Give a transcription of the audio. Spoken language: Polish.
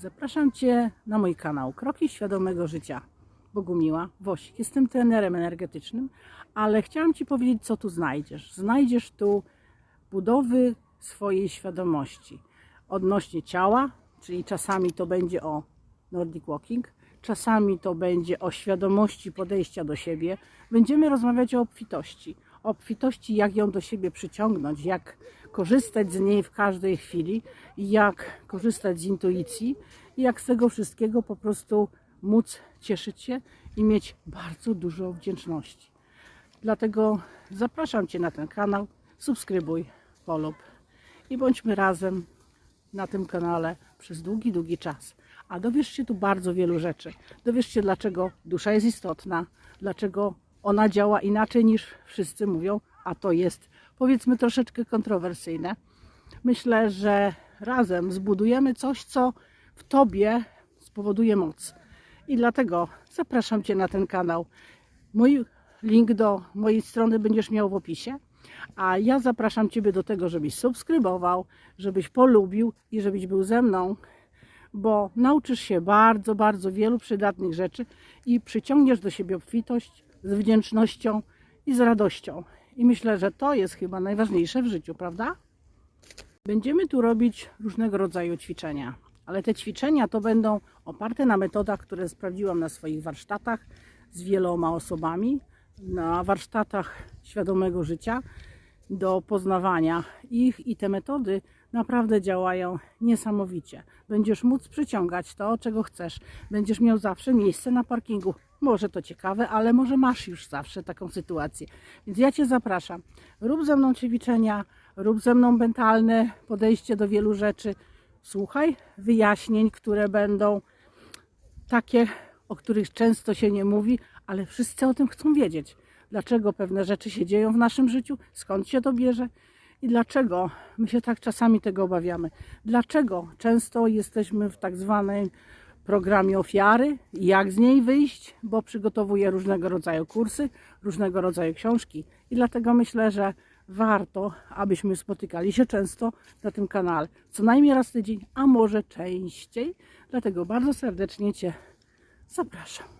Zapraszam Cię na mój kanał Kroki Świadomego Życia. Bogumiła Wosik. Jestem trenerem energetycznym, ale chciałam Ci powiedzieć, co tu znajdziesz. Znajdziesz tu budowy swojej świadomości odnośnie ciała, czyli czasami to będzie o Nordic Walking, czasami to będzie o świadomości podejścia do siebie. Będziemy rozmawiać o obfitości. Obfitości, jak ją do siebie przyciągnąć, jak korzystać z niej w każdej chwili, jak korzystać z intuicji i jak z tego wszystkiego po prostu móc cieszyć się i mieć bardzo dużo wdzięczności. Dlatego zapraszam Cię na ten kanał, subskrybuj, polub i bądźmy razem na tym kanale przez długi, długi czas. A dowiesz się tu bardzo wielu rzeczy. Dowiesz się, dlaczego dusza jest istotna, dlaczego ona działa inaczej niż wszyscy mówią, a to jest powiedzmy troszeczkę kontrowersyjne. Myślę, że razem zbudujemy coś, co w Tobie spowoduje moc. I dlatego zapraszam Cię na ten kanał. Mój link do mojej strony będziesz miał w opisie. A ja zapraszam Ciebie do tego, żebyś subskrybował, żebyś polubił i żebyś był ze mną, bo nauczysz się bardzo, bardzo wielu przydatnych rzeczy i przyciągniesz do siebie obfitość z wdzięcznością i z radością. I myślę, że to jest chyba najważniejsze w życiu, prawda? Będziemy tu robić różnego rodzaju ćwiczenia, ale te ćwiczenia to będą oparte na metodach, które sprawdziłam na swoich warsztatach z wieloma osobami, na warsztatach świadomego życia do poznawania ich i te metody naprawdę działają niesamowicie. Będziesz móc przyciągać to, czego chcesz. Będziesz miał zawsze miejsce na parkingu. Może to ciekawe, ale może masz już zawsze taką sytuację. Więc ja Cię zapraszam. Rób ze mną ćwiczenia, rób ze mną mentalne podejście do wielu rzeczy. Słuchaj wyjaśnień, które będą takie, o których często się nie mówi, ale wszyscy o tym chcą wiedzieć. Dlaczego pewne rzeczy się dzieją w naszym życiu, skąd się to bierze i dlaczego my się tak czasami tego obawiamy. Dlaczego często jesteśmy w tak zwanym programie ofiary, jak z niej wyjść, bo przygotowuję różnego rodzaju kursy, różnego rodzaju książki i dlatego myślę, że warto, abyśmy spotykali się często na tym kanale, co najmniej raz tydzień, a może częściej. Dlatego bardzo serdecznie Cię zapraszam.